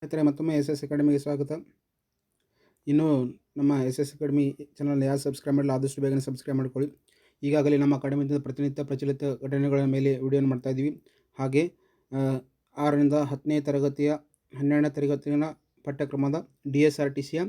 ಸ್ನೇಹಿತರೆ, ಮತ್ತೊಮ್ಮೆ S S ಅಕಾಡೆಮಿಗೆ ಸ್ವಾಗತ. ಇನ್ನು ನಮ್ಮ ಎಸ್ ಎಸ್ ಅಕಾಡೆಮಿ ಚಾನಲ್ ಯಾರು ಸಬ್ಸ್ಕ್ರೈಬ್ ಮಾಡಲ್ಲ, ಆದಷ್ಟು ಬೇಗನೆ ಸಬ್ಸ್ಕ್ರೈಬ್ ಮಾಡ್ಕೊಳ್ಳಿ. ಈಗಾಗಲೇ ನಮ್ಮ ಅಕಾಡೆಮಿಯಿಂದ ಪ್ರತಿನಿತ್ಯ ಪ್ರಚಲಿತ ಘಟನೆಗಳ ಮೇಲೆ ವಿಡಿಯೋನ ಮಾಡ್ತಾ ಇದ್ದೀವಿ. ಹಾಗೆ ಆರರಿಂದ ಹತ್ತನೇ ತರಗತಿಯ, ಹನ್ನೆರಡನೇ ತರಗತಿಯ ಪಠ್ಯಕ್ರಮದ ಡಿ ಎಸ್ ಆರ್ ಟಿ ಸಿಯ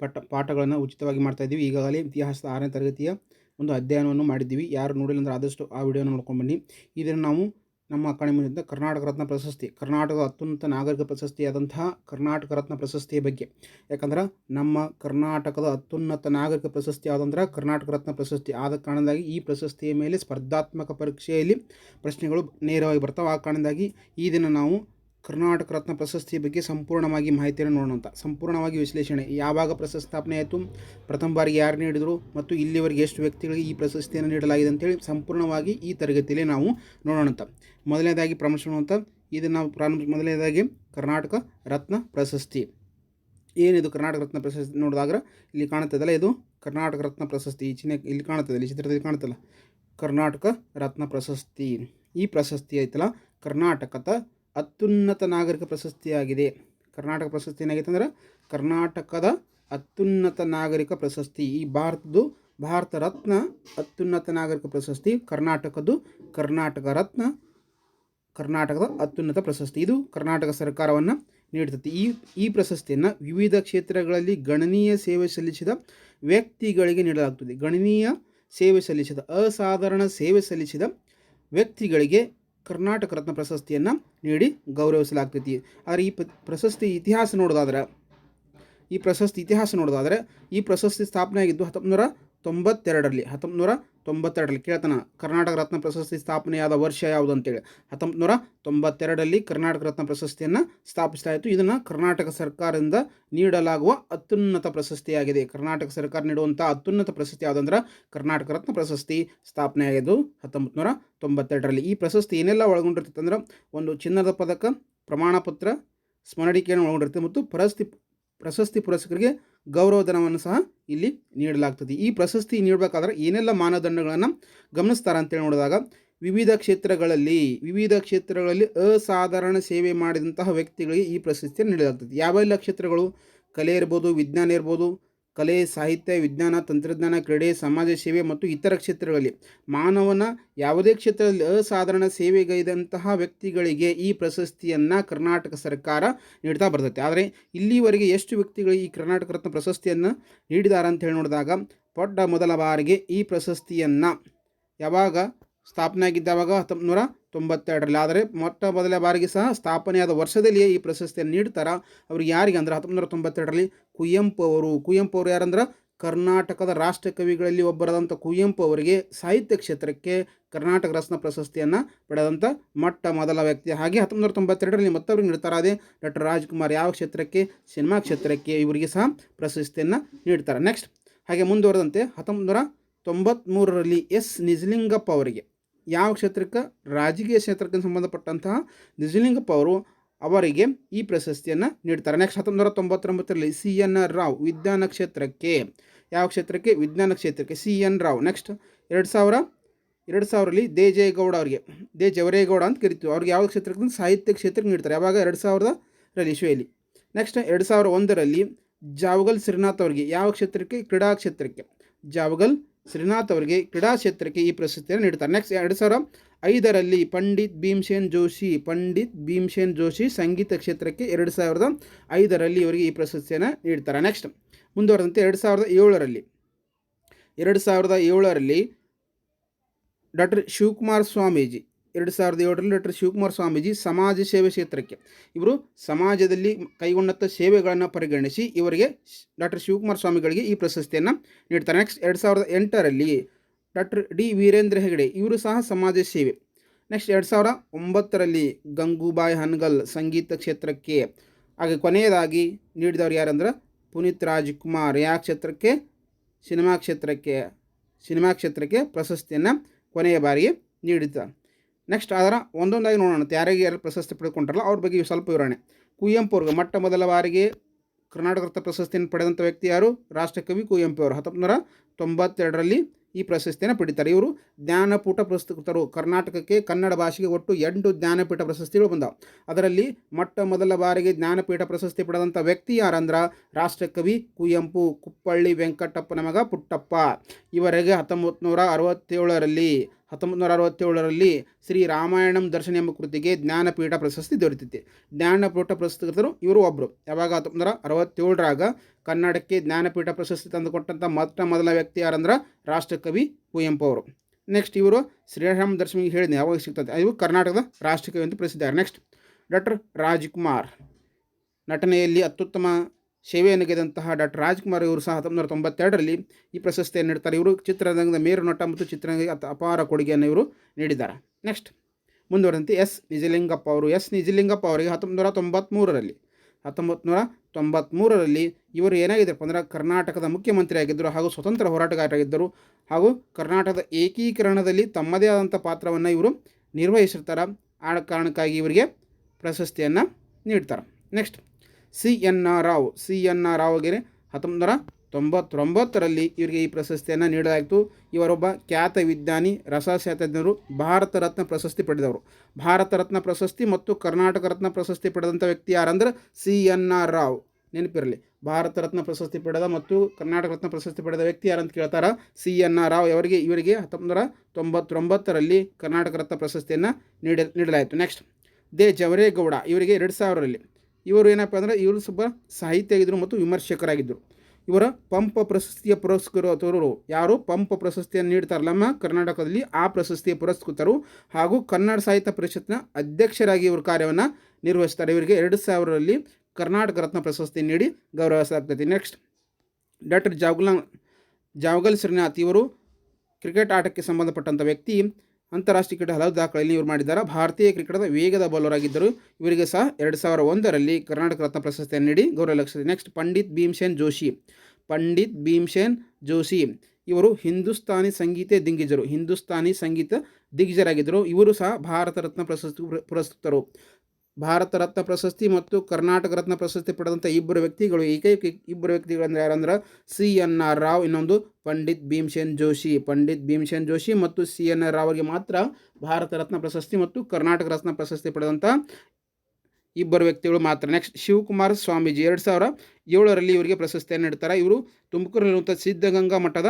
ಪಠ, ಪಾಠಗಳನ್ನು ಉಚಿತವಾಗಿ ಮಾಡ್ತಾ ಇದ್ದೀವಿ. ಈಗಾಗಲೇ ಇತಿಹಾಸದ ಆರನೇ ತರಗತಿಯ ಒಂದು ಅಧ್ಯಯನವನ್ನು ಮಾಡಿದ್ದೀವಿ. ಯಾರು ನೋಡಿಲ್ಲ ಅಂದರೆ ಆದಷ್ಟು ಆ ವಿಡಿಯೋನ ನೋಡ್ಕೊಂಡು ಬನ್ನಿ. ಇದನ್ನು ನಾವು ನಮ್ಮ ಅಕಾಡೆಮಿಯಿಂದ ಕರ್ನಾಟಕ ರತ್ನ ಪ್ರಶಸ್ತಿ, ಕರ್ನಾಟಕದ ಅತ್ಯುನ್ನತ ನಾಗರಿಕ ಪ್ರಶಸ್ತಿಯಾದಂತಹ ಕರ್ನಾಟಕ ರತ್ನ ಪ್ರಶಸ್ತಿಯ ಬಗ್ಗೆ. ಯಾಕಂದ್ರೆ ನಮ್ಮ ಕರ್ನಾಟಕದ ಅತ್ಯುನ್ನತ ನಾಗರಿಕ ಪ್ರಶಸ್ತಿ ಆದಂದ್ರೆ ಕರ್ನಾಟಕ ರತ್ನ ಪ್ರಶಸ್ತಿ ಆದ ಕಾರಣದಾಗಿ ಈ ಪ್ರಶಸ್ತಿಯ ಮೇಲೆ ಸ್ಪರ್ಧಾತ್ಮಕ ಪರೀಕ್ಷೆಯಲ್ಲಿ ಪ್ರಶ್ನೆಗಳು ನೇರವಾಗಿ ಬರ್ತಾವೆ. ಆ ಕಾರಣದಾಗಿ ಈ ದಿನ ನಾವು ಕರ್ನಾಟಕ ರತ್ನ ಪ್ರಶಸ್ತಿಯ ಬಗ್ಗೆ ಸಂಪೂರ್ಣವಾಗಿ ಮಾಹಿತಿಯನ್ನು ನೋಡೋಣ ಸಂಪೂರ್ಣವಾಗಿ ವಿಶ್ಲೇಷಣೆ. ಯಾವಾಗ ಪ್ರಶಸ್ತಿ ಸ್ಥಾಪನೆ ಆಯಿತು? ಪ್ರಥಮ ಬಾರಿಗೆ ಯಾರು ನೀಡಿದರು? ಮತ್ತು ಇಲ್ಲಿವರೆಗೆ ಎಷ್ಟು ವ್ಯಕ್ತಿಗಳಿಗೆ ಈ ಪ್ರಶಸ್ತಿಯನ್ನು ನೀಡಲಾಗಿದೆ ಅಂತೇಳಿ ಸಂಪೂರ್ಣವಾಗಿ ಈ ತರಗತಿಯಲ್ಲಿ ನಾವು ನೋಡೋಣ ಅಂತ. ಮೊದಲನೇದಾಗಿ ಪ್ರಮುಖ ಅಂತ. ಇದು ನಾವು ಪ್ರಾರಂಭ ಮೊದಲನೇದಾಗಿ ಕರ್ನಾಟಕ ರತ್ನ ಪ್ರಶಸ್ತಿ. ಏನಿದು ಕರ್ನಾಟಕ ರತ್ನ ಪ್ರಶಸ್ತಿ ನೋಡಿದಾಗ ಇಲ್ಲಿ ಕಾಣುತ್ತದಲ್ಲ, ಇದು ಕರ್ನಾಟಕ ರತ್ನ ಪ್ರಶಸ್ತಿ. ಈ ಇಲ್ಲಿ ಕಾಣುತ್ತದೆ, ಈ ಚಿತ್ರದಲ್ಲಿ ಕಾಣುತ್ತಲ್ಲ. ಕರ್ನಾಟಕ ರತ್ನ ಪ್ರಶಸ್ತಿ. ಈ ಪ್ರಶಸ್ತಿ ಐತಲ್ಲ ಕರ್ನಾಟಕದ ಅತ್ಯುನ್ನತ ನಾಗರಿಕ ಪ್ರಶಸ್ತಿಯಾಗಿದೆ. ಕರ್ನಾಟಕ ಪ್ರಶಸ್ತಿ ಏನಾಗಿತ್ತು ಅಂದ್ರೆ, ಕರ್ನಾಟಕದ ಅತ್ಯುನ್ನತ ನಾಗರಿಕ ಪ್ರಶಸ್ತಿ. ಈ ಭಾರತದ್ದು, ಭಾರತ ರತ್ನ ಅತ್ಯುನ್ನತ ನಾಗರಿಕ ಪ್ರಶಸ್ತಿ, ಕರ್ನಾಟಕದ್ದು, ಕರ್ನಾಟಕ ರತ್ನ, ಕರ್ನಾಟಕದ ಅತ್ಯುನ್ನತ ಪ್ರಶಸ್ತಿ. ಇದು ಕರ್ನಾಟಕ ಸರ್ಕಾರವನ್ನು ನೀಡುತ್ತದೆ ಈ ಈ ಪ್ರಶಸ್ತಿಯನ್ನು ವಿವಿಧ ಕ್ಷೇತ್ರಗಳಲ್ಲಿ ಗಣನೀಯ ಸೇವೆ ಸಲ್ಲಿಸಿದ ವ್ಯಕ್ತಿಗಳಿಗೆ ನೀಡಲಾಗುತ್ತದೆ ಗಣನೀಯ ಸೇವೆ ಸಲ್ಲಿಸಿದ, ಅಸಾಧಾರಣ ಸೇವೆ ಸಲ್ಲಿಸಿದ ವ್ಯಕ್ತಿಗಳಿಗೆ ಕರ್ನಾಟಕ ರತ್ನ ಪ್ರಶಸ್ತಿಯನ್ನು ನೀಡಿ ಗೌರವಿಸಲಾಗ್ತೈತಿ. ಆದರೆ ಈ ಪ್ರಶಸ್ತಿ ಇತಿಹಾಸ ನೋಡೋದಾದ್ರೆ, ಈ ಪ್ರಶಸ್ತಿ ಇತಿಹಾಸ ನೋಡೋದಾದರೆ, ಈ ಪ್ರಶಸ್ತಿ ಸ್ಥಾಪನೆ ಆಗಿದ್ದು ಹತ್ತೊಂಬತ್ತು ನೂರ ತೊಂಬತ್ತೆರಡರಲ್ಲಿ ಹತ್ತೊಂಬತ್ತು ನೂರ ತೊಂಬತ್ತೆರಡರಲ್ಲಿ ಕೇಳ್ತಾನ, ಕರ್ನಾಟಕ ರತ್ನ ಪ್ರಶಸ್ತಿ ಸ್ಥಾಪನೆಯಾದ ವರ್ಷ ಯಾವುದು ಅಂತೇಳಿ. ಹತ್ತೊಂಬತ್ತು ನೂರ ತೊಂಬತ್ತೆರಡರಲ್ಲಿ ಕರ್ನಾಟಕ ರತ್ನ ಪ್ರಶಸ್ತಿಯನ್ನು ಸ್ಥಾಪಿಸಲಾಯಿತು ಇದನ್ನು ಕರ್ನಾಟಕ ಸರ್ಕಾರದಿಂದ ನೀಡಲಾಗುವ ಅತ್ಯುನ್ನತ ಪ್ರಶಸ್ತಿಯಾಗಿದೆ. ಕರ್ನಾಟಕ ಸರ್ಕಾರ ನೀಡುವಂಥ ಅತ್ಯುನ್ನತ ಪ್ರಶಸ್ತಿ ಯಾವುದಂದ್ರೆ ಕರ್ನಾಟಕ ರತ್ನ ಪ್ರಶಸ್ತಿ ಸ್ಥಾಪನೆಯಾಗಿದ್ದು ಹತ್ತೊಂಬತ್ತು ನೂರ ತೊಂಬತ್ತೆರಡರಲ್ಲಿ. ಈ ಪ್ರಶಸ್ತಿ ಏನೆಲ್ಲ ಒಳಗೊಂಡಿರ್ತೈತೆ ಅಂದ್ರೆ ಒಂದು ಚಿನ್ನದ ಪದಕ, ಪ್ರಮಾಣಪತ್ರ, ಸ್ಮರಣಿಕೆಯನ್ನು ಒಳಗೊಂಡಿರುತ್ತೆ ಮತ್ತು ಪ್ರಶಸ್ತಿ ಪ್ರಶಸ್ತಿ ಪುರಸ್ಕರಿಗೆ ಗೌರವಧನವನ್ನು ಸಹ ಇಲ್ಲಿ ನೀಡಲಾಗ್ತದೆ. ಈ ಪ್ರಶಸ್ತಿ ನೀಡಬೇಕಾದ್ರೆ ಏನೆಲ್ಲ ಮಾನದಂಡಗಳನ್ನು ಗಮನಿಸ್ತಾರೆ ಅಂತೇಳಿ ನೋಡಿದಾಗ, ವಿವಿಧ ಕ್ಷೇತ್ರಗಳಲ್ಲಿ ವಿವಿಧ ಕ್ಷೇತ್ರಗಳಲ್ಲಿ ಅಸಾಧಾರಣ ಸೇವೆ ಮಾಡಿದಂತಹ ವ್ಯಕ್ತಿಗಳಿಗೆ ಈ ಪ್ರಶಸ್ತಿಯನ್ನು ನೀಡಲಾಗ್ತದೆ. ಯಾವೆಲ್ಲ ಕ್ಷೇತ್ರಗಳು? ಕಲೆ ಇರ್ಬೋದು, ವಿಜ್ಞಾನ ಇರ್ಬೋದು ಕಲೆ, ಸಾಹಿತ್ಯ, ವಿಜ್ಞಾನ, ತಂತ್ರಜ್ಞಾನ, ಕ್ರೀಡೆ, ಸಮಾಜ ಸೇವೆ ಮತ್ತು ಇತರ ಕ್ಷೇತ್ರಗಳಲ್ಲಿ ಮಾನವನ ಯಾವುದೇ ಕ್ಷೇತ್ರದಲ್ಲಿ ಅಸಾಧಾರಣ ಸೇವೆಗೈದಂತಹ ವ್ಯಕ್ತಿಗಳಿಗೆ ಈ ಪ್ರಶಸ್ತಿಯನ್ನು ಕರ್ನಾಟಕ ಸರ್ಕಾರ ನೀಡ್ತಾ ಬರ್ತೈತೆ. ಆದರೆ ಇಲ್ಲಿವರೆಗೆ ಎಷ್ಟು ವ್ಯಕ್ತಿಗಳಿಗೆ ಈ ಕರ್ನಾಟಕ ರತ್ನ ಪ್ರಶಸ್ತಿಯನ್ನು ನೀಡಿದ್ದಾರೆ ಅಂತ ಹೇಳಿ ನೋಡಿದಾಗ ಪೊಡ್ಡ ಮೊದಲ ಬಾರಿಗೆ ಈ ಪ್ರಶಸ್ತಿಯನ್ನು ಯಾವಾಗ ಸ್ಥಾಪನೆ ಆಗಿದ್ದಾವಾಗ ಹತ್ತೊಂಬತ್ತು ನೂರ ತೊಂಬತ್ತೆರಡರಲ್ಲಿ. ಆದರೆ ಮೊಟ್ಟ ಮೊದಲ ಬಾರಿಗೆ ಸಹ ಸ್ಥಾಪನೆಯಾದ ವರ್ಷದಲ್ಲಿಯೇ ಈ ಪ್ರಶಸ್ತಿಯನ್ನು ನೀಡ್ತಾರೆ? ಅವ್ರಿಗೆ ಯಾರಿಗೆ ಅಂದರೆ ಹತ್ತೊಂಬತ್ತು ನೂರ ತೊಂಬತ್ತೆರಡರಲ್ಲಿ ಕುವೆಂಪು ಅವರು. ಕುವೆಂಪು ಅವರು ಯಾರಂದ್ರೆ? ಕರ್ನಾಟಕದ ರಾಷ್ಟ್ರ ಕವಿಗಳಲ್ಲಿ ಒಬ್ಬರಾದಂಥ ಕುವೆಂಪು ಅವರಿಗೆ ಸಾಹಿತ್ಯ ಕ್ಷೇತ್ರಕ್ಕೆ ಕರ್ನಾಟಕ ರತ್ನ ಪ್ರಶಸ್ತಿಯನ್ನು ಪಡೆದಂಥ ಮೊಟ್ಟ ಮೊದಲ ವ್ಯಕ್ತಿ. ಹಾಗೆ ಹತ್ತೊಂಬತ್ತು ನೂರ ತೊಂಬತ್ತೆರಡರಲ್ಲಿ ಮತ್ತೊಬ್ಬರಿಗೆ ನೀಡ್ತಾರೆ ಅದೇ ಡಾಕ್ಟರ್ ರಾಜ್ಕುಮಾರ್ ಯಾವ ಕ್ಷೇತ್ರಕ್ಕೆ? ಸಿನಿಮಾ ಕ್ಷೇತ್ರಕ್ಕೆ ಇವರಿಗೆ ಸಹ ಪ್ರಶಸ್ತಿಯನ್ನು ನೀಡ್ತಾರೆ. ನೆಕ್ಸ್ಟ್ ಹಾಗೆ ಮುಂದುವರೆದಂತೆ ಹತ್ತೊಂಬತ್ತು ನೂರ ತೊಂಬತ್ತ್ಮೂರರಲ್ಲಿ ಎಸ್. ನಿಜಲಿಂಗಪ್ಪ ಅವರಿಗೆ. ಯಾವ ಕ್ಷೇತ್ರಕ್ಕೆ? ರಾಜಕೀಯ ಕ್ಷೇತ್ರಕ್ಕೆ ಸಂಬಂಧಪಟ್ಟಂತಹ ನಿಜಲಿಂಗಪ್ಪ ಅವರು ಅವರಿಗೆ ಈ ಪ್ರಶಸ್ತಿಯನ್ನು ನೀಡ್ತಾರೆ. ನೆಕ್ಸ್ಟ್ ಹತ್ತೊಂಬತ್ತು ತೊಂಬತ್ತೊಂಬತ್ತರಲ್ಲಿ ಸಿ ಎನ್ ಆರ್ ರಾವ್ ವಿಜ್ಞಾನ ಕ್ಷೇತ್ರಕ್ಕೆ, ಯಾವ ಕ್ಷೇತ್ರಕ್ಕೆ? ವಿಜ್ಞಾನ ಕ್ಷೇತ್ರಕ್ಕೆ. C N Rao. ನೆಕ್ಸ್ಟ್ ಎರಡು ಸಾವಿರ, ಎರಡು ಸಾವಿರಲ್ಲಿ ದೇ ಜಯಗೌಡ ಅವರಿಗೆ. ದೇ ಜವರೇಗೌಡ ಅಂತ ಕರಿತೀವಿ. ಅವ್ರಿಗೆ ಯಾವ ಕ್ಷೇತ್ರಕ್ಕೆ? ಸಾಹಿತ್ಯ ಕ್ಷೇತ್ರಕ್ಕೆ ನೀಡ್ತಾರೆ. ಯಾವಾಗ? ಎರಡು ಸಾವಿರದರಲ್ಲಿ ಇಶ್ವೆಯಲ್ಲಿ ನೆಕ್ಸ್ಟ್ ಎರಡು ಸಾವಿರ ಒಂದರಲ್ಲಿ ಜಾವಗಲ್ ಶ್ರೀನಾಥ್ ಅವರಿಗೆ ಯಾವ ಕ್ಷೇತ್ರಕ್ಕೆ? ಕ್ರೀಡಾ ಕ್ಷೇತ್ರಕ್ಕೆ. ಜಾವಗಲ್ ಶ್ರೀನಾಥ್ ಅವರಿಗೆ ಕ್ರೀಡಾ ಕ್ಷೇತ್ರಕ್ಕೆ ಈ ಪ್ರಶಸ್ತಿಯನ್ನು ನೀಡುತ್ತಾರೆ. ನೆಕ್ಸ್ಟ್ ಎರಡು ಸಾವಿರ ಐದರಲ್ಲಿ ಪಂಡಿತ್ ಭೀಮ್ಸೇನ್ ಜೋಶಿ, ಪಂಡಿತ್ ಭೀಮ್ಸೇನ್ ಜೋಶಿ ಸಂಗೀತ ಕ್ಷೇತ್ರಕ್ಕೆ ಎರಡು ಸಾವಿರದ ಐದರಲ್ಲಿ ಇವರಿಗೆ ಈ ಪ್ರಶಸ್ತಿಯನ್ನು ನೀಡ್ತಾರೆ. ನೆಕ್ಸ್ಟ್ ಮುಂದುವರೆದಂತೆ ಎರಡು ಸಾವಿರದ ಏಳರಲ್ಲಿ, ಎರಡು ಸಾವಿರದ ಏಳರಲ್ಲಿ ಡಾಕ್ಟರ್ ಶಿವಕುಮಾರ್ ಸ್ವಾಮೀಜಿ ಎರಡು ಸಾವಿರದ ಏಳರಲ್ಲಿ ಡಾಕ್ಟರ್ ಶಿವಕುಮಾರ್ ಸ್ವಾಮೀಜಿ ಸಮಾಜ ಸೇವೆ ಕ್ಷೇತ್ರಕ್ಕೆ. ಇವರು ಸಮಾಜದಲ್ಲಿ ಕೈಗೊಂಡಂಥ ಸೇವೆಗಳನ್ನು ಪರಿಗಣಿಸಿ ಇವರಿಗೆ ಡಾಕ್ಟರ್ ಶಿವಕುಮಾರ್ ಸ್ವಾಮಿಗಳಿಗೆ ಈ ಪ್ರಶಸ್ತಿಯನ್ನು ನೀಡ್ತಾರೆ. ನೆಕ್ಸ್ಟ್ ಎರಡು ಸಾವಿರದ ಎಂಟರಲ್ಲಿ ಡಾಕ್ಟರ್ ಡಿ ವೀರೇಂದ್ರ ಹೆಗಡೆ, ಇವರು ಸಹ ಸಮಾಜ ಸೇವೆ. ನೆಕ್ಸ್ಟ್ ಎರಡು ಸಾವಿರದ ಒಂಬತ್ತರಲ್ಲಿ ಗಂಗೂಬಾಯಿ ಹನ್ಗಲ್ ಸಂಗೀತ ಕ್ಷೇತ್ರಕ್ಕೆ. ಹಾಗೆ ಕೊನೆಯದಾಗಿ ನೀಡಿದವರು ಯಾರಂದ್ರೆ ಪುನೀತ್ ರಾಜ್ಕುಮಾರ್, ಯಾ ಕ್ಷೇತ್ರಕ್ಕೆ, ಸಿನಿಮಾ ಕ್ಷೇತ್ರಕ್ಕೆ ಸಿನಿಮಾ ಕ್ಷೇತ್ರಕ್ಕೆ ಪ್ರಶಸ್ತಿಯನ್ನು ಕೊನೆಯ ಬಾರಿಗೆ ನೀಡಿದ್ದಾರೆ. ನೆಕ್ಸ್ಟ್ ಅದರ ಒಂದೊಂದಾಗಿ ನೋಡೋಣ. ಯಾರಿಗೆ ಯಾರು ಪ್ರಶಸ್ತಿ ಪಡೆದುಕೊಂಡ್ರಲ್ಲ, ಅವ್ರ ಬಗ್ಗೆ ಸ್ವಲ್ಪ ವಿವರಣೆ. ಕುವೆಂಪು ಅವ್ರಿಗೆ ಮೊಟ್ಟ ಮೊದಲ ಬಾರಿಗೆ ಕರ್ನಾಟಕ ರತ್ನ ಪ್ರಶಸ್ತಿಯನ್ನು ಪಡೆದಂಥ ವ್ಯಕ್ತಿ ಯಾರು? ರಾಷ್ಟ್ರಕವಿ ಕುವೆಂಪು ಅವರು ಹತ್ತೊಂಬತ್ತು ನೂರ ತೊಂಬತ್ತೆರಡರಲ್ಲಿ ಈ ಪ್ರಶಸ್ತಿಯನ್ನು ಪಡಿತಾರೆ. ಇವರು ಜ್ಞಾನಪೀಠ ಪುರಸ್ಕೃತರು ಕರ್ನಾಟಕಕ್ಕೆ ಕನ್ನಡ ಭಾಷೆಗೆ ಒಟ್ಟು ಎಂಟು ಜ್ಞಾನಪೀಠ ಪ್ರಶಸ್ತಿಗಳು ಬಂದವು. ಅದರಲ್ಲಿ ಮೊಟ್ಟ ಮೊದಲ ಬಾರಿಗೆ ಜ್ಞಾನಪೀಠ ಪ್ರಶಸ್ತಿ ಪಡೆದಂಥ ವ್ಯಕ್ತಿ ಯಾರಂದ್ರೆ? ರಾಷ್ಟ್ರಕವಿ ಕುವೆಂಪು ಕುಪ್ಪಳ್ಳಿ ವೆಂಕಟಪ್ಪನ ಮಗ ಪುಟ್ಟಪ್ಪ. ಇವರಿಗೆ ಹತ್ತೊಂಬತ್ತು ನೂರ ಅರವತ್ತೇಳರಲ್ಲಿ ಹತ್ತೊಂಬತ್ತು ನೂರ ಅರವತ್ತೇಳರಲ್ಲಿ ಶ್ರೀ ರಾಮಾಯಣಂ ದರ್ಶನ ಎಂಬ ಕೃತಿಗೆ ಜ್ಞಾನಪೀಠ ಪ್ರಶಸ್ತಿ ದೊರೆತಿತ್ತು. ಜ್ಞಾನಪೀಠ ಪ್ರಶಸ್ತಿಗಳು ಇವರು ಒಬ್ಬರು ಯಾವಾಗ ಹತ್ತೊಂಬತ್ತು ನೂರ ಅರವತ್ತೇಳರಾಗ ಕನ್ನಡಕ್ಕೆ ಜ್ಞಾನಪೀಠ ಪ್ರಶಸ್ತಿ ತಂದುಕೊಟ್ಟಂಥ ಮೊಟ್ಟ ಮೊದಲ ವ್ಯಕ್ತಿ ಯಾರಂದ್ರೆ ರಾಷ್ಟ್ರಕವಿ ಕುವೆಂಪು ಅವರು ನೆಕ್ಸ್ಟ್ ಇವರು ಶ್ರೀರಾಮ ದರ್ಶನಿಗೆ ಹೇಳಿದೆ ಯಾವಾಗ ಸಿಗ್ತದೆ? ಇವರು ಕರ್ನಾಟಕದ ರಾಷ್ಟ್ರಕವಿ ಅಂತ ಪ್ರಸಿದ್ಧ ನೆಕ್ಸ್ಟ್ ಡಾಕ್ಟರ್ ರಾಜ್ಕುಮಾರ್ ನಟನೆಯಲ್ಲಿ ಅತ್ಯುತ್ತಮ ಸೇವೆಯನ್ನು ಗೆದ್ದಂತಹ ಡಾಕ್ಟರ್ ರಾಜ್ಕುಮಾರ್ ಇವರು ಸಹ ಹತ್ತೊಂಬತ್ತು ತೊಂಬತ್ತೆರಡರಲ್ಲಿ ಈ ಪ್ರಶಸ್ತಿಯನ್ನು ನೀಡ್ತಾರೆ. ಇವರು ಚಿತ್ರರಂಗದ ಮೇರು ನಟ ಮತ್ತು ಚಿತ್ರರಂಗಕ್ಕೆ ಅಪಾರ ಕೊಡುಗೆಯನ್ನು ಇವರು ನೀಡಿದ್ದಾರೆ. ನೆಕ್ಸ್ಟ್ ಮುಂದುವರೆದಂತೆ ಎಸ್. ನಿಜಲಿಂಗಪ್ಪ ಅವರು. ಎಸ್. ನಿಜಲಿಂಗಪ್ಪ ಅವರಿಗೆ ಹತ್ತೊಂಬತ್ತು ನೂರ ತೊಂಬತ್ತ್ಮೂರರಲ್ಲಿ ಹತ್ತೊಂಬತ್ತು ತೊಂಬತ್ತ್ಮೂರರಲ್ಲಿ ಇವರು ಏನಾಗಿದ್ದರಪ್ಪ ಅಂದರೆ ಕರ್ನಾಟಕದ ಮುಖ್ಯಮಂತ್ರಿಯಾಗಿದ್ದರು ಹಾಗೂ ಸ್ವತಂತ್ರ ಹೋರಾಟಗಾರರಾಗಿದ್ದರು ಹಾಗೂ ಕರ್ನಾಟಕದ ಏಕೀಕರಣದಲ್ಲಿ ತಮ್ಮದೇ ಆದಂಥ ಪಾತ್ರವನ್ನು ಇವರು ನಿರ್ವಹಿಸಿರ್ತಾರೆ. ಆ ಕಾರಣಕ್ಕಾಗಿ ಇವರಿಗೆ ಪ್ರಶಸ್ತಿಯನ್ನು ನೀಡ್ತಾರೆ. Next C N R Rao C N R ರಾವ್ಗೆ ಹತ್ತೊಂಬತ್ತು ನೂರ ತೊಂಬತ್ತೊಂಬತ್ತರಲ್ಲಿ ಇವರಿಗೆ ಈ ಪ್ರಶಸ್ತಿಯನ್ನು ನೀಡಲಾಯಿತು. ಇವರೊಬ್ಬ ಖ್ಯಾತ ವಿಜ್ಞಾನಿ ರಸಶಾಸ್ತ್ರಜ್ಞರು ಭಾರತ ರತ್ನ ಪ್ರಶಸ್ತಿ ಪಡೆದವರು. ಭಾರತ ರತ್ನ ಪ್ರಶಸ್ತಿ ಮತ್ತು ಕರ್ನಾಟಕ ರತ್ನ ಪ್ರಶಸ್ತಿ ಪಡೆದಂಥ ವ್ಯಕ್ತಿ ಯಾರಂದ್ರೆ ಸಿ ಎನ್ ಆರ್ ರಾವ್. ನೆನಪಿರಲಿ, ಭಾರತ ರತ್ನ ಪ್ರಶಸ್ತಿ ಪಡೆದ ಮತ್ತು ಕರ್ನಾಟಕ ರತ್ನ ಪ್ರಶಸ್ತಿ ಪಡೆದ ವ್ಯಕ್ತಿ ಯಾರಂತ ಕೇಳ್ತಾರ? ಸಿ ಎನ್ ಆರ್ ರಾವ್ ಅವರಿಗೆ ಇವರಿಗೆ ಹತ್ತೊಂಬತ್ತು ನೂರ ತೊಂಬತ್ತೊಂಬತ್ತರಲ್ಲಿ ಕರ್ನಾಟಕ ರತ್ನ ಪ್ರಶಸ್ತಿಯನ್ನು ನೀಡ, ನೀಡಲಾಯಿತು. ನೆಕ್ಸ್ಟ್, ದೇ ಜವರೇಗೌಡ, ಇವರಿಗೆ ಎರಡು ಸಾವಿರರಲ್ಲಿ. ಇವರು ಏನಪ್ಪ ಅಂದರೆ ಇವರು ಸ್ವಲ್ಪ ಸಾಹಿತ್ಯಗಿದ್ದರು ಮತ್ತು ವಿಮರ್ಶಕರಾಗಿದ್ದರು ಇವರ ಪಂಪ ಪ್ರಶಸ್ತಿಯ ಪುರಸ್ಕೃತರು ಯಾರು? ಪಂಪ ಪ್ರಶಸ್ತಿಯನ್ನು ನೀಡ್ತಾರಲ್ಲ ನಮ್ಮ ಕರ್ನಾಟಕದಲ್ಲಿ ಆ ಪ್ರಶಸ್ತಿಯ ಪುರಸ್ಕೃತರು ಹಾಗೂ ಕನ್ನಡ ಸಾಹಿತ್ಯ ಪರಿಷತ್ನ ಅಧ್ಯಕ್ಷರಾಗಿ ಇವರು ಕಾರ್ಯವನ್ನು ನಿರ್ವಹಿಸ್ತಾರೆ. ಇವರಿಗೆ ಎರಡು ಸಾವಿರದಲ್ಲಿ ಕರ್ನಾಟಕ ರತ್ನ ಪ್ರಶಸ್ತಿ ನೀಡಿ ಗೌರವಿಸಲಾಗ್ತೈತಿ ನೆಕ್ಸ್ಟ್ ಡಾಕ್ಟರ್ ಜಾವ್ಗಲ ಜಾವಗಲ್ ಶ್ರೀನಾಥ್ ಇವರು ಕ್ರಿಕೆಟ್ ಆಟಕ್ಕೆ ಸಂಬಂಧಪಟ್ಟಂಥ ವ್ಯಕ್ತಿ. ಅಂತಾರಾಷ್ಟ್ರೀಯ ಕ್ರಿಕೆಟ್ ಹಲವು ದಾಖಲೆಯಲ್ಲಿ ಇವರು ಮಾಡಿದ್ದಾರೆ. ಭಾರತೀಯ ಕ್ರಿಕೆಟ್ ವೇಗದ ಬೌಲರ್ ಆಗಿದ್ದರು. ಇವರಿಗೆ ಸಹ ಎರಡು ಸಾವಿರ ಒಂದರಲ್ಲಿ ಕರ್ನಾಟಕ ರತ್ನ ಪ್ರಶಸ್ತಿಯನ್ನು ನೀಡಿ ಗೌರವ ಲಕ್ಷ್ಮಿ ನೆಕ್ಸ್ಟ್ ಪಂಡಿತ್ ಭೀಮ್ಸೇನ್ ಜೋಶಿ. ಪಂಡಿತ್ ಭೀಮ್ಸೇನ್ ಜೋಶಿ. ಇವರು ಹಿಂದೂಸ್ತಾನಿ ಸಂಗೀತ ದಿಗ್ಗಜರು. ಹಿಂದೂಸ್ತಾನಿ ಸಂಗೀತ ದಿಗ್ಗಜರಾಗಿದ್ದರು. ಇವರು ಸಹ ಭಾರತ ರತ್ನ ಪ್ರಶಸ್ತಿ ಪುರಸ್ಕೃತರು. ಭಾರತ ರತ್ನ ಪ್ರಶಸ್ತಿ ಮತ್ತು ಕರ್ನಾಟಕ ರತ್ನ ಪ್ರಶಸ್ತಿ ಪಡೆದಂಥ ಇಬ್ಬರು ವ್ಯಕ್ತಿಗಳು, ಏಕೈಕ ಇಬ್ಬರು ವ್ಯಕ್ತಿಗಳಂದ್ರೆ ಯಾರಂದ್ರೆ ಸಿ ಎನ್ ಆರ್ ರಾವ್, ಇನ್ನೊಂದು ಪಂಡಿತ್ ಭೀಮಸೇನ್ ಜೋಶಿ. ಪಂಡಿತ್ ಭೀಮಸೇನ್ ಜೋಶಿ ಮತ್ತು ಸಿ ಎನ್ ಆರ್ ರಾವ್ಗೆ ಮಾತ್ರ ಭಾರತ ರತ್ನ ಪ್ರಶಸ್ತಿ ಮತ್ತು ಕರ್ನಾಟಕ ರತ್ನ ಪ್ರಶಸ್ತಿ ಪಡೆದಂಥ ಇಬ್ಬರು ವ್ಯಕ್ತಿಗಳು ಮಾತ್ರ. ನೆಕ್ಸ್ಟ್ ಶಿವಕುಮಾರ್ ಸ್ವಾಮೀಜಿ. ಎರಡು ಸಾವಿರ ಏಳರಲ್ಲಿ ಇವರಿಗೆ ಪ್ರಶಸ್ತಿಯನ್ನು ನೀಡ್ತಾರೆ. ಇವರು ತುಮಕೂರಲ್ಲಿರುವಂಥ ಸಿದ್ಧಗಂಗಾ ಮಠದ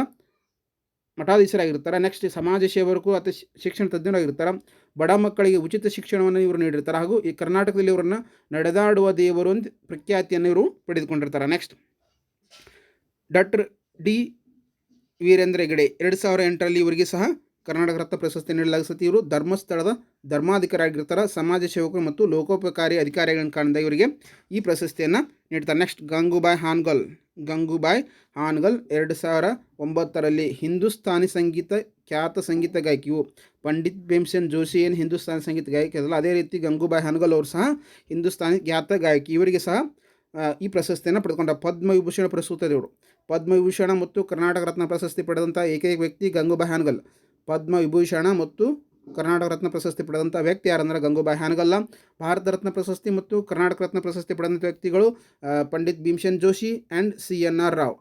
ಮಠಾಧೀಶರಾಗಿರ್ತಾರೆ ನೆಕ್ಸ್ಟ್ ಸಮಾಜ ಸೇವಕರು ಅಥವಾ ಶಿಕ್ಷಣ ತಜ್ಞರಾಗಿರ್ತಾರೆ ಬಡ ಮಕ್ಕಳಿಗೆ ಉಚಿತ ಶಿಕ್ಷಣವನ್ನು ಇವರು ನೀಡಿರ್ತಾರೆ ಹಾಗೂ ಈ ಕರ್ನಾಟಕದಲ್ಲಿ ಇವರನ್ನು ನಡೆದಾಡುವ ದೇವರು ಅಂತ ಪ್ರಖ್ಯಾತಿಯನ್ನು ಇವರು ಪಡೆದುಕೊಂಡಿರ್ತಾರೆ. Next doctor D Veerendra Heggade, ಎರಡು ಸಾವಿರ ಎಂಟರಲ್ಲಿ ಇವರಿಗೆ ಸಹ ಕರ್ನಾಟಕ ರತ್ನ ಪ್ರಶಸ್ತಿ ನೀಡಲಾಗಿಸುತ್ತೆ ಇವರು ಧರ್ಮಸ್ಥಳದ ಧರ್ಮಾಧಿಕಾರಿಯಾಗಿರ್ತಾರೆ. ಸಮಾಜ ಸೇವಕರು ಮತ್ತು ಲೋಕೋಪಕಾರಿ ಅಧಿಕಾರಿಗಳನ್ನು ಕಾರಣದಿಂದ ಇವರಿಗೆ ಈ ಪ್ರಶಸ್ತಿಯನ್ನು ನೀಡ್ತಾರೆ. ನೆಕ್ಸ್ಟ್, ಗಂಗೂಬಾಯ್ ಹಾನ್ಗಲ್. ಗಂಗೂಬಾಯ್ ಹಾನ್ಗಲ್ ಎರಡು ಸಾವಿರ ಒಂಬತ್ತರಲ್ಲಿ ಹಿಂದೂಸ್ತಾನಿ ಸಂಗೀತ ಖ್ಯಾತ ಸಂಗೀತ ಗಾಯಕಿಯು ಪಂಡಿತ್ ಭೀಮ್ಸೇನ್ ಜೋಶಿ ಏನು ಹಿಂದೂಸ್ತಾನಿ ಸಂಗೀತ ಗಾಯಕಿ ಅದಲ್ಲ ಅದೇ ರೀತಿ ಗಂಗೂಬಾಯ್ ಹಾನ್ಗಲ್ ಅವರು ಸಹ ಹಿಂದೂಸ್ತಾನಿ ಖ್ಯಾತ ಗಾಯಕಿ. ಇವರಿಗೆ ಸಹ ಈ ಪ್ರಶಸ್ತಿಯನ್ನು ಪಡೆದುಕೊಂಡ ಪದ್ಮವಿಭೂಷಣ ಪ್ರಸ್ತುತ ಇವರು ಪದ್ಮವಿಭೂಷಣ ಮತ್ತು ಕರ್ನಾಟಕ ರತ್ನ ಪ್ರಶಸ್ತಿ ಪಡೆದಂಥ ಏಕೈಕ ವ್ಯಕ್ತಿ ಗಂಗೂಬಾಯ್ ಹಾನ್ಗಲ್. ಪದ್ಮವಿಭೂಷಣ ಮತ್ತು ಕರ್ನಾಟಕ ರತ್ನ ಪ್ರಶಸ್ತಿ ಪಡೆದಂಥ ವ್ಯಕ್ತಿ ಯಾರಂದ್ರೆ ಗಂಗೂಬಾಯಿ ಹಾನಗಲ್ಲ. ಭಾರತ ರತ್ನ ಪ್ರಶಸ್ತಿ ಮತ್ತು ಕರ್ನಾಟಕ ರತ್ನ ಪ್ರಶಸ್ತಿ ಪಡೆದಂಥ ವ್ಯಕ್ತಿಗಳು Pandit Bhimsen Joshi and C N R Rao.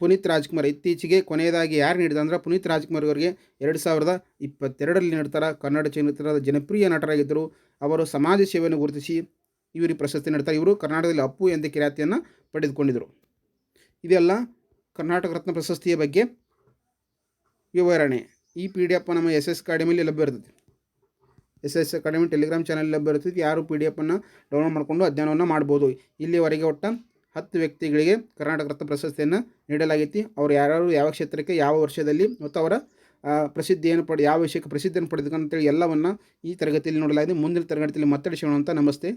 Puneeth Rajkumar ಇತ್ತೀಚೆಗೆ ಕೊನೆಯದಾಗಿ ಯಾರು ನೀಡಿದ ಅಂದ್ರೆ ಪುನೀತ್ ರಾಜ್ಕುಮಾರ್ ಅವರಿಗೆ ಎರಡು ಸಾವಿರದ ಇಪ್ಪತ್ತೆರಡರಲ್ಲಿ ನೀಡ್ತಾರೆ ಕನ್ನಡ ಚಿತ್ರದ ಜನಪ್ರಿಯ ನಟರಾಗಿದ್ದರು. ಅವರು ಸಮಾಜ ಸೇವೆಯನ್ನು ಗುರುತಿಸಿ ಇವರಿಗೆ ಪ್ರಶಸ್ತಿ ನೀಡ್ತಾರೆ. ಇವರು ಕರ್ನಾಟಕದಲ್ಲಿ ಅಪ್ಪು ಎಂದು ಖ್ಯಾತಿಯನ್ನು ಪಡೆದುಕೊಂಡಿದ್ದರು. ಇದೆಲ್ಲ ಕರ್ನಾಟಕ ರತ್ನ ಪ್ರಶಸ್ತಿಯ ಬಗ್ಗೆ ವಿವರಣೆ. ಈ ಪಿ ಡಿ ಎಫ್ ನಮ್ಮ ಎಸ್ ಎಸ್ ಅಕಾಡೆಮಿಲಿ ಲಭ್ಯ ಇರ್ತೈತಿ. S S academy Telegram channel ಲಭ್ಯ ಇರ್ತೈತಿ. ಯಾರು ಪಿ ಡಿ ಎಫನ್ನು ಡೌನ್ಲೋಡ್ ಮಾಡಿಕೊಂಡು ಅಧ್ಯಯನವನ್ನು ಮಾಡ್ಬೋದು. ಇಲ್ಲಿವರೆಗೆ ಒಟ್ಟು ಹತ್ತು ವ್ಯಕ್ತಿಗಳಿಗೆ ಕರ್ನಾಟಕ ರತ್ನ ಪ್ರಶಸ್ತಿಯನ್ನು ನೀಡಲಾಗೈತಿ. ಅವರು ಯಾರು ಯಾವ ಕ್ಷೇತ್ರಕ್ಕೆ, ಯಾವ ವರ್ಷದಲ್ಲಿ ಮತ್ತು ಅವರ ಪ್ರಸಿದ್ಧಿಯನ್ನು ಪಡೆ, ಯಾವ ವಿಷಯಕ್ಕೆ ಪ್ರಸಿದ್ಧಿಯನ್ನು ಪಡೆದಕ್ಕಂತೇಳಿ ಎಲ್ಲವನ್ನು ಈ ತರಗತಿಯಲ್ಲಿ ನೋಡಲಾಗಿದೆ. ಮುಂದಿನ ತರಗತಿಯಲ್ಲಿ ಮಾತಾಡಿಸೋಣ ಅಂತ ನಮಸ್ತೆ.